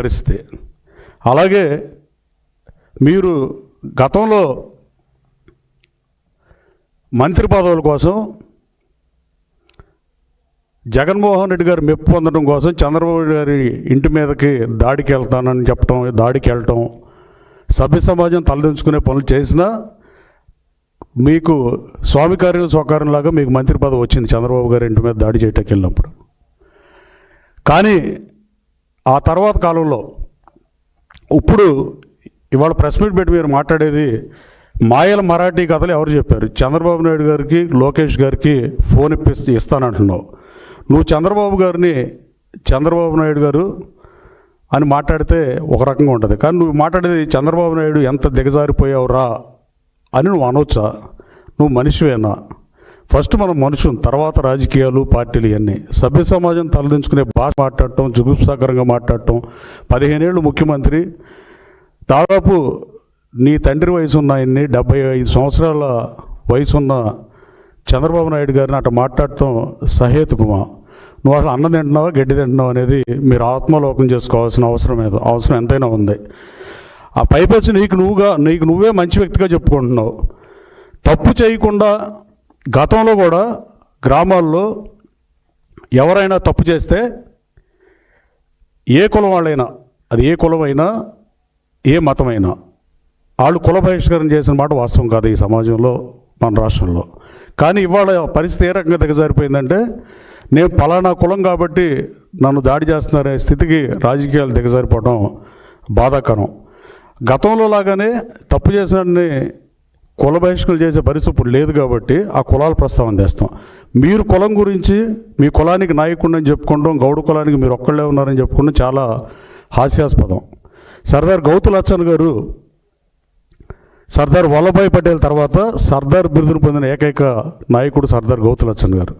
పరిస్థితి. అలాగే మీరు గతంలో మంత్రి పదవుల కోసం జగన్మోహన్ రెడ్డి గారు మెప్పు పొందడం కోసం చంద్రబాబు గారి ఇంటి మీదకి దాడికి వెళ్తానని చెప్పడం దాడికి వెళ్ళటం సభ్య సమాజం తలదించుకునే పనులు చేసినా మీకు స్వామి కార్యం స్వకార్యంలాగా మీకు మంత్రి పదవి వచ్చింది చంద్రబాబు గారి ఇంటి మీద దాడి చేయటానికి వెళ్ళినప్పుడు. కానీ ఆ తర్వాత కాలంలో ఇప్పుడు ఇవాళ ప్రెస్ మీట్ పెట్టి మీరు మాట్లాడేది మాయల మరాఠీ కథలు ఎవరు చెప్పారు? చంద్రబాబు నాయుడు గారికి లోకేష్ గారికి ఫోన్ ఇప్పిస్తే ఇస్తానంటున్నావు. నువ్వు చంద్రబాబు గారిని చంద్రబాబు నాయుడు గారు అని మాట్లాడితే ఒక రకంగా ఉంటుంది. కానీ నువ్వు మాట్లాడేది చంద్రబాబు నాయుడు ఎంత దిగజారిపోయావురా అని నువ్వు అనవచ్చా నువ్వు మనిషివేనా? ఫస్ట్ మనం మనుషులు తర్వాత రాజకీయాలు పార్టీలు ఇవన్నీ. సభ్య సమాజం తలదించుకునే భాష మాట్లాడటం జుగుప్సాకరంగా మాట్లాడటం. పదిహేనేళ్ళు ముఖ్యమంత్రి. దాదాపు నీ తండ్రి వయసు ఉన్న ఆయన్ని డెబ్బై ఐదు సంవత్సరాల వయసున్న చంద్రబాబు నాయుడు గారిని అట్లా మాట్లాడటం సహేతుకుమా? నువ్వు అసలు అన్నం తింటున్నావా గడ్డి తింటున్నావు అనేది మీరు ఆత్మలోకం చేసుకోవాల్సిన అవసరం ఏదో అవసరం ఎంతైనా ఉంది. ఆ పైపచ్చి నీకు నువ్వుగా నీకు నువ్వే మంచి వ్యక్తిగా చెప్పుకుంటున్నావు. తప్పు చేయకుండా గతంలో కూడా గ్రామాల్లో ఎవరైనా తప్పు చేస్తే ఏ కులం వాళ్ళైనా అది ఏ కులమైనా ఏ మతమైనా వాళ్ళు కుల బహిష్కరణ చేసిన మాట వాస్తవం కాదు ఈ సమాజంలో మన రాష్ట్రంలో. కానీ ఇవాళ పరిస్థితి ఏ రకంగా దిగజారిపోయిందంటే నేను పలానా కులం కాబట్టి నన్ను దాడి చేస్తున్నారనే స్థితికి రాజకీయాలు దిగజారిపోవడం బాధాకరం. గతంలో లాగానే తప్పు చేసిన కుల బహిష్కరణ చేసే పరిస్థితి ఇప్పుడు లేదు కాబట్టి ఆ కులాల ప్రస్తావన చేస్తాం మీరు కులం గురించి మీ కులానికి నాయకుడిని చెప్పుకుంటాం గౌడ కులానికి మీరు ఒక్కళ్ళే ఉన్నారని చెప్పుకుంటాం చాలా హాస్యాస్పదం. సర్దార్ గౌతు లచ్చన్ గారు సర్దార్ వల్లభాయ్ పటేల్ తర్వాత సర్దార్ బిరుదును పొందిన ఏకైక నాయకుడు సర్దార్ గౌతు లచ్చన్ గారు.